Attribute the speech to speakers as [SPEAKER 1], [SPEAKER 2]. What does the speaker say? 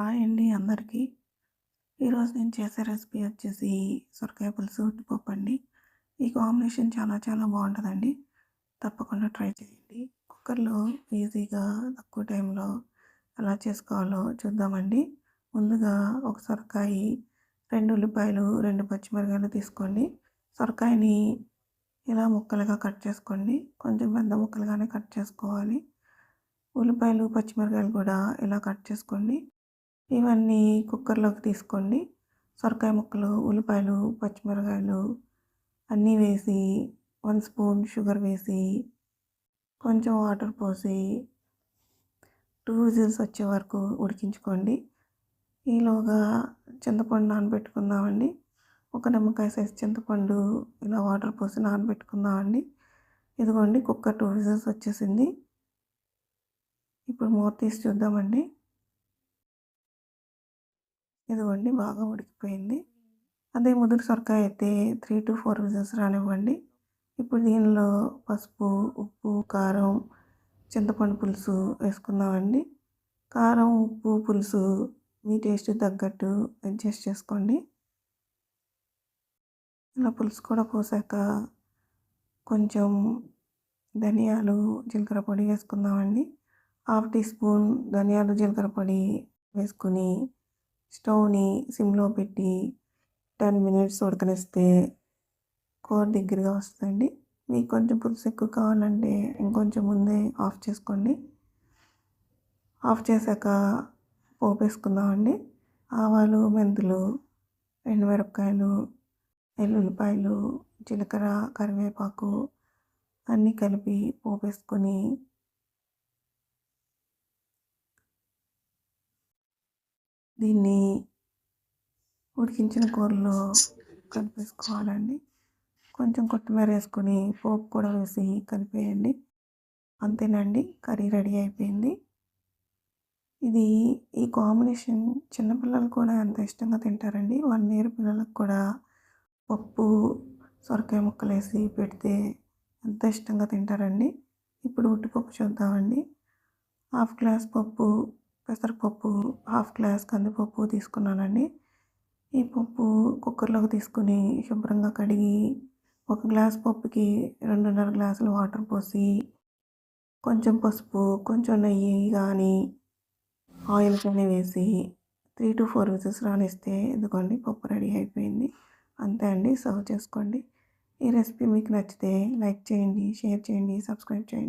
[SPEAKER 1] Hi అండి అందరికీ. ఈరోజు నేను చేసే రెసిపీ వచ్చేసి సొరకాయ పులుసు ఉట్టిపప్పు అండి. ఈ కాంబినేషన్ చాలా చాలా బాగుంటుందండి. తప్పకుండా ట్రై చేయండి. కుక్కర్లో ఈజీగా తక్కువ టైంలో ఎలా చేసుకోవాలో చూద్దామండి. ముందుగా ఒక సొరకాయ రెండు ఉల్లిపాయలు రెండు పచ్చిమిరకాయలు తీసుకోండి. సొరకాయని ఇలా ముక్కలుగా కట్ చేసుకోండి. కొంచెం పెద్ద ముక్కలుగానే కట్ చేసుకోవాలి. ఉల్లిపాయలు పచ్చిమిరకాయలు కూడా ఇలా కట్ చేసుకోండి. ఇవన్నీ కుక్కర్లోకి తీసుకోండి. సొరకాయ ముక్కలు ఉల్లిపాయలు పచ్చిమిరకాయలు అన్నీ వేసి వన్ స్పూన్ షుగర్ వేసి కొంచెం వాటర్ పోసి టూ విజిల్స్ వచ్చే వరకు ఉడికించుకోండి. ఈలోగా చింతపండు నానబెట్టుకుందామండి. ఒక నిమ్మకాయ సైజ్ చింతపండు ఇలా వాటర్ పోసి నానబెట్టుకుందామండి. ఇదిగోండి కుక్కర్ టూ విజిల్స్ వచ్చేసింది. ఇప్పుడు మూత తీసి చూద్దామండి. ఇదిగోండి బాగా ఉడికిపోయింది. అదే ముదురు సొరకాయ అయితే త్రీ టు ఫోర్ విజిల్స్ రానివ్వండి. ఇప్పుడు దీనిలో పసుపు ఉప్పు కారం చింతపండు పులుసు వేసుకుందామండి. కారం ఉప్పు పులుసు మీ టేస్ట్ తగ్గట్టు అడ్జస్ట్ చేసుకోండి. ఇలా పులుసు కూడా పోసాక కొంచెం ధనియాలు జీలకర్ర పొడి వేసుకుందామండి. హాఫ్ టీ స్పూన్ ధనియాలు జీలకర్ర పొడి వేసుకుని స్టవ్ని సిమ్లో పెట్టి టెన్ మినిట్స్ ఉడకనిస్తే కూర దగ్గరగా వస్తుందండి. మీకు కొంచెం పులుసు ఎక్కువ కావాలంటే ఇంకొంచెం ముందే ఆఫ్ చేసుకోండి. ఆఫ్ చేశాక పోపు వేసుకుందామండి ఆవాలు మెంతులు ఎండుమిరపకాయలు ఎల్లుల్లిపాయలు జీలకర్ర కరివేపాకు అన్నీ కలిపి పోపేసుకొని దీన్ని ఉడికించిన కూరలో కలిపేసుకోవాలండి. కొంచెం కొత్తిమీర వేసుకొని పోపు కూడా వేసి కలిపేయండి. అంతేనండి కర్రీ రెడీ అయిపోయింది. ఇది ఈ కాంబినేషన్ చిన్నపిల్లలు కూడా ఎంత ఇష్టంగా తింటారండి. వన్ ఇయర్ పిల్లలకు కూడా పప్పు సొరకాయ ముక్కలు వేసి పెడితే ఎంత ఇష్టంగా తింటారండి. ఇప్పుడు ఉట్టిపప్పు చూద్దామండి. హాఫ్ గ్లాస్ పప్పు పెసరపప్పు హాఫ్ గ్లాస్ కందిపప్పు తీసుకున్నానండి. ఈ పప్పు కుక్కర్లోకి తీసుకుని శుభ్రంగా కడిగి ఒక గ్లాస్ పప్పుకి రెండున్నర గ్లాసులు వాటర్ పోసి కొంచెం పసుపు కొంచెం నెయ్యి కానీ ఆయిల్ కానీ వేసి త్రీ టు ఫోర్ విజిల్స్ రానిస్తే ఎందుకోండి పప్పు రెడీ అయిపోయింది. అంతే అండి సర్వ్ చేసుకోండి. ఈ రెసిపీ మీకు నచ్చితే లైక్ చేయండి షేర్ చేయండి సబ్స్క్రైబ్ చేయండి.